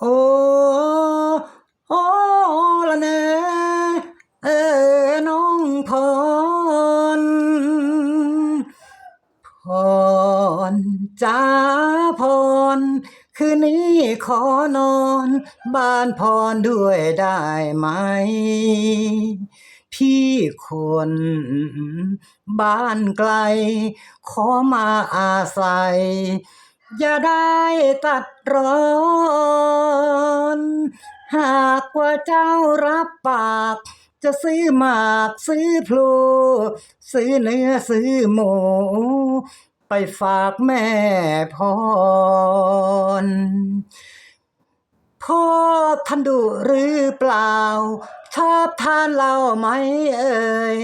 โอ้โอ้ละเนเออน้องพรพรจ้าพร คืนนี้ขอนอน บ้านพรด้วยได้ไหม พี่คนบ้านไกล ขอมาอาศัย อย่าได้ตัดร้อน หากว่าเจ้ารับปาก จะซื้อหมากซื้อพลู ซื้อเนื้อซื้อหมู ไปฝากแม่พรพ่อท่านดุหรือเปล่า ชอบทานเหล้าไหมเอ่ย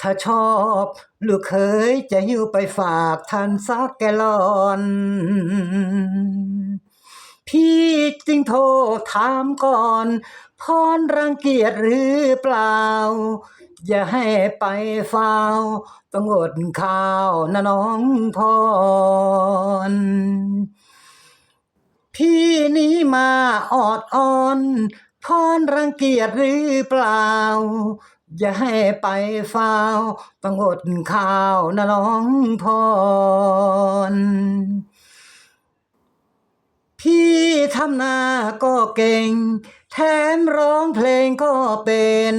ถ้าชอบลูกเคยจะหิ้วไปฝากท่านสักแกลลอน พี่จึงโทรถามก่อนพรรังเกียจหรือเปล่า อย่าให้ไปฟาวต้องอดข้าวนะน้องพร พี่นี้มาออดอ่อนพรรังเกียจหรือเปล่า อย่าให้ไปฟาต้องอดข้าวนะน้องพร พี่ทำนาก็เก่ง แถมร้องเพลงก็เป็น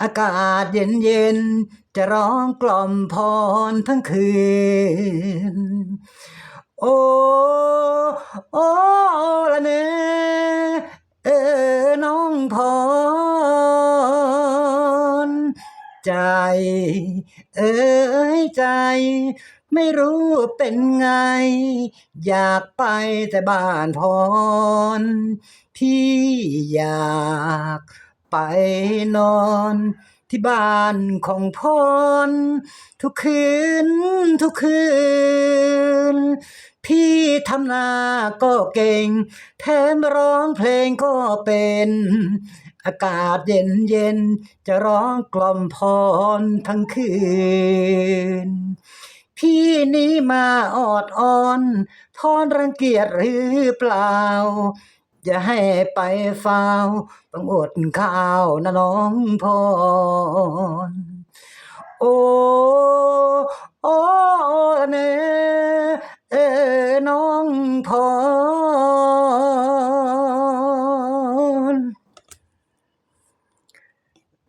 อากาศเย็นเย็นๆจะร้องกล่อมพรทั้งคืน โอ้ โอ้ละเนเอ ใจ เอ้ยใจ ไม่รู้เป็นไง อยากไปแต่บ้านพร พี่อยากไปนอน ที่บ้านของพร ทุกคืน ทุกคืน พี่ทำนาก็เก่ง แถมร้องเพลงก็เป็น อากาศเย็นเย็นจะร้องกล่อมพรทั้งคืนพี่นี้มาออดอ่อนพรรังเกียจหรือเปล่า อย่าให้ไปเฝ้าต้องอดข้าวนะน้องพรโอ้โอ้เนเอน้องพร